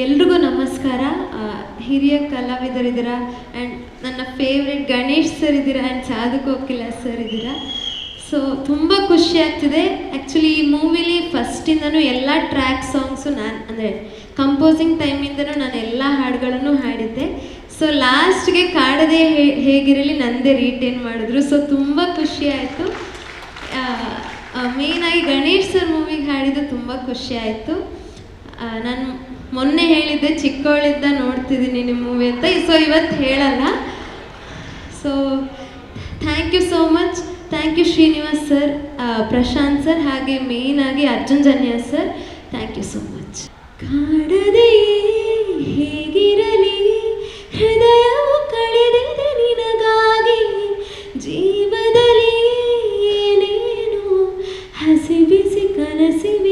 ಎಲ್ರಿಗೂ ನಮಸ್ಕಾರ. ಹಿರಿಯ ಕಲಾವಿದರಿದ್ದೀರಾ ಆ್ಯಂಡ್ ನನ್ನ ಫೇವ್ರೆಟ್ ಗಣೇಶ್ ಸರ್ ಇದ್ದೀರಾ ಆ್ಯಂಡ್ ಸಾಧು ಕೋಕಿಲ ಸರ್ ಇದ್ದೀರಾ. ಸೊ ತುಂಬ ಖುಷಿ ಆಗ್ತಿದೆ. ಆ್ಯಕ್ಚುಲಿ ಈ ಮೂವಿಲಿ ಫಸ್ಟಿಂದನೂ ಎಲ್ಲ ಟ್ರ್ಯಾಕ್ ಸಾಂಗ್ಸು ನಾನು, ಅಂದರೆ ಕಂಪೋಸಿಂಗ್ ಟೈಮಿಂದನೂ ನಾನು ಎಲ್ಲ ಹಾಡುಗಳನ್ನು ಹಾಡಿದ್ದೆ. ಸೊ ಲಾಸ್ಟ್ಗೆ ಕಾಡದೆ ಹೇಗಿರಲಿ ನಂದೇ ರೀಟೇನ್ ಮಾಡಿದ್ರು. ಸೊ ತುಂಬ ಖುಷಿ ಆಯಿತು. ಮೇಯ್ನಾಗಿ ಗಣೇಶ್ ಸರ್ ಮೂವಿಗೆ ಹಾಡಿದ್ದು ತುಂಬ ಖುಷಿ ಆಯಿತು. ನಾನು ಮೊನ್ನೆ ಹೇಳಿದ್ದೆ ಚಿಕ್ಕವಳಿದ್ದ ನೋಡ್ತಿದ್ದೀನಿ ನಿಮ್ಮ ಮೂವಿ ಅಂತ. ಸೊ ಇವತ್ತು ಹೇಳಲ್ಲ. So thank you so much thank you Srinivas sir Prashanth sir ಹಾಗೆ ಮೇಯ್ನಾಗಿ Arjun Janya sir thank you so much ಕಾಡದೆ ಹೇಗಿರಲಿ? ಹೃದಯವು ಕಳೆದಿದೆ ನಿನಗಾಗಿ. ಜೀವದಲ್ಲಿ ಏನೇನು ಹಸಿ ಬಿಸಿ ಕನಸಿನ ವಿರಾಗಿ